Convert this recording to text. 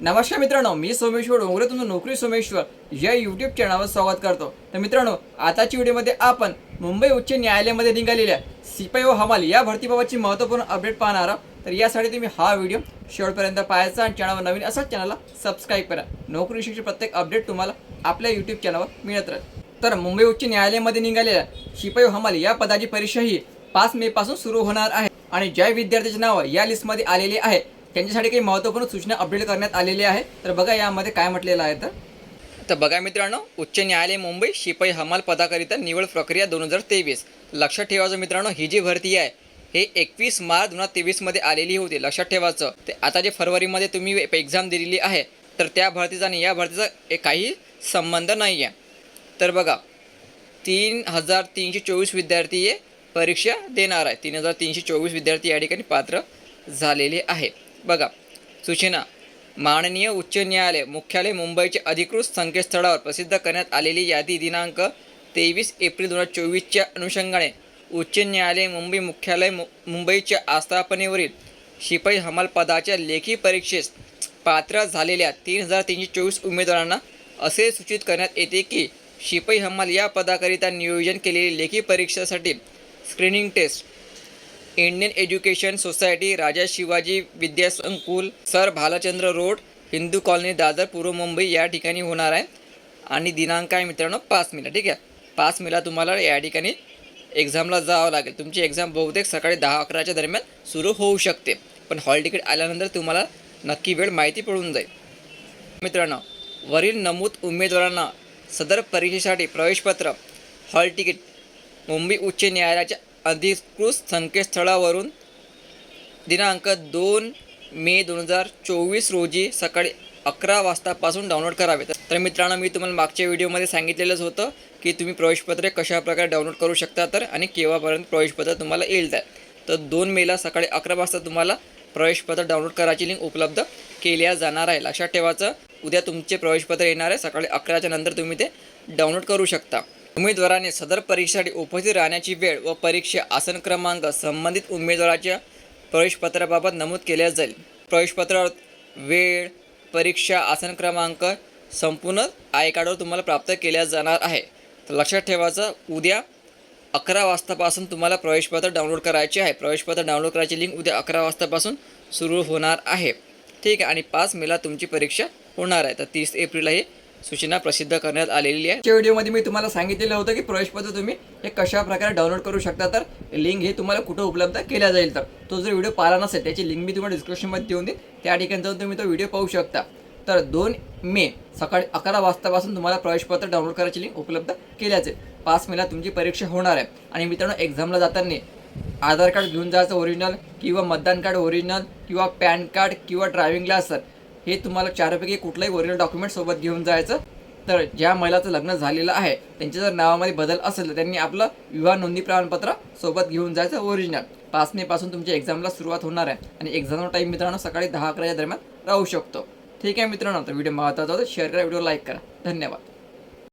नमस्कार मित्रांनो मी सोमेश्वर डोंगरे तुमचं नोकरी सोमेश्वर या यूट्यूब चॅनलवर स्वागत करतो. तर मित्रांनो आताच्या व्हिडिओमध्ये आपण मुंबई उच्च न्यायालयामध्ये निघालेल्या सिपाई व हमाल या भरतीबाबतची महत्त्वपूर्ण अपडेट पाहणार आहोत. तर यासाठी तुम्ही हा व्हिडिओ शेवटपर्यंत पाहायचा आणि चॅनलवर नवीन असाच चॅनलला सबस्क्राईब करा. नोकरी नोकरीविषयीची प्रत्येक अपडेट तुम्हाला आपल्या यूट्यूब चॅनलवर मिळत राहील. तर मुंबई उच्च न्यायालयामध्ये निघालेल्या शिपाई व हमाल या पदाची परीक्षा ही पाच मे पासून सुरू होणार आहे. आणि ज्या विद्यार्थ्याचे नाव या लिस्टमध्ये आलेले आहे त्यांच्यासाठी काही महत्त्वपूर्ण सूचना अपडेट करण्यात आलेली आहे. तर बघा यामध्ये काय म्हटलेलं आहे तर. तर बघा मित्रांनो उच्च न्यायालय मुंबई शिपाई हमाल पदाकरिता निवड प्रक्रिया दोन हजार तेवीस. लक्षात ठेवायचं मित्रांनो ही जी भरती आहे हे एकवीस मार्च दोन हजार तेवीसमध्ये आलेली होती. लक्षात ठेवायचं ते आता जे फरवरीमध्ये तुम्ही एक्झाम दिलेली आहे तर त्या भरतीचा आणि या भरतीचा काही संबंध नाही आहे तर बघा तीन हजार तीनशे चोवीस विद्यार्थी हे परीक्षा देणार आहे. तीन हजार तीनशे चोवीस विद्यार्थी या ठिकाणी पात्र झालेले आहे. बघा सूचना माननीय उच्च न्यायालय मुख्यालय मुंबईचे अधिकृत संकेतस्थळावर प्रसिद्ध करण्यात आलेली यादी दिनांक तेवीस एप्रिल दोन हजार चोवीसच्या अनुषंगाने उच्च न्यायालय मुंबई मुख्यालय मु मुंबईच्या आस्थापनेवरील शिपाई हमाल पदाच्या लेखी परीक्षेस पात्र झालेल्या तीन हजार तीनशे चोवीस उमेदवारांना असे सूचित करण्यात येते की शिपाई हमाल या पदाकरिता नियोजन केलेली लेखी परीक्षेसाठी screening test Indian education society Raja Shivaji Vidyasankul sir Bhalchandra road Hindu colony Dadar पूर्व मुंबई या ठिकाणी होणार आहे. आणि दिनांक आहे मित्रांनो पाच मेला ठीक आहे? पाच मेला तुम्हाला या ठिकाणी एक्झामला जावं लागेल. तुमची एक्झाम बहुतेक सकाळी दहा अकराच्या दरम्यान सुरू होऊ शकते. पण हॉल तिकीट आल्यानंतर तुम्हाला नक्की वेळ माहिती पडून जाईल. मित्रांनो वरील नमूद उमेदवारांना सदर परीक्षेसाठी प्रवेशपत्र हॉल तिकीट मुंबई उच्च न्यायालयाच्या अधिकृत संकेतस्थळावरून दिनांक दोन मे दोन हजार चोवीस रोजी सकाळी अकरा वाजतापासून डाउनलोड करावे. तर मित्रांनो मी तुम्हाला मागच्या व्हिडिओमध्ये सांगितलेलंच होतं की तुम्ही प्रवेशपत्रे कशाप्रकारे डाउनलोड करू शकता तर आणि केव्हापर्यंत प्रवेशपत्र तुम्हाला येईल तर. दोन मेला सकाळी अकरा वाजता तुम्हाला प्रवेशपत्र डाउनलोड करायची लिंक उपलब्ध केल्या जाणार आहे. लक्षात ठेवायचं उद्या तुमचे प्रवेशपत्र येणार आहे. सकाळी अकराच्या नंतर तुम्ही ते डाउनलोड करू शकता. उमेदवाराने सदर परीक्षेसाठी उपस्थित राहण्याची वेळ व परीक्षा आसन क्रमांक संबंधित उमेदवाराच्या प्रवेशपत्राबाबत नमूद केल्या जाईल. प्रवेशपत्रावर वेळ परीक्षा आसन क्रमांक संपूर्ण आय कार्डवर तुम्हाला प्राप्त केल्या जाणार आहे. तर लक्षात ठेवायचं उद्या अकरा वाजतापासून तुम्हाला प्रवेशपत्र डाउनलोड करायचे आहे. प्रवेशपत्र डाउनलोड करायची लिंक उद्या अकरा वाजतापासून सुरू होणार आहे. ठीक आहे आणि पाच मेला तुमची परीक्षा होणार आहे. तर तीस एप्रिलला ही सूचना प्रसिद्ध करण्यात आलेली आहे. व्हिडिओमध्ये मी तुम्हाला सांगितलेलं होतं की प्रवेशपत्र तुम्ही हे कशा प्रकारे डाउनलोड करू शकता तर लिंक हे तुम्हाला कुठं उपलब्ध केल्या जाईल तर तो जर व्हिडिओ पाहिला नसेल त्याची लिंक मी तुम्हाला डिस्क्रिप्शनमध्ये देऊन देईन. त्या ठिकाणी जाऊन तुम्ही तो व्हिडिओ पाहू शकता. तर दोन मे सकाळी अकरा वाजतापासून तुम्हाला प्रवेशपत्र डाउनलोड करायची लिंक उपलब्ध केल्या जाईल. पाच मेला तुमची परीक्षा होणार आहे. आणि मित्रांनो एक्झामला जाताना आधार कार्ड घेऊन जायचं ओरिजिनल किंवा मतदान कार्ड ओरिजिनल किंवा पॅन कार्ड किंवा ड्रायव्हिंग लायसन हे तुम्हाला चारपैकी कुठलंही ओरिजिनल डॉक्युमेंट सोबत घेऊन जायचं. तर ज्या महिलाचं लग्न झालेलं आहे त्यांच्या जर नावामध्ये बदल असेल तर त्यांनी आपलं विवाह नोंदणी प्रमाणपत्र सोबत घेऊन जायचं ओरिजिनल पाच मेपासून तुमच्या एक्झामला सुरुवात होणार आहे आणि एक्झामचा टाईम मित्रांनो सकाळी दहा अकराच्या दरम्यान राहू शकतो. ठीक आहे मित्रांनो तर व्हिडिओ महत्त्वाचा होता शेअर करा व्हिडिओ लाईक करा. धन्यवाद.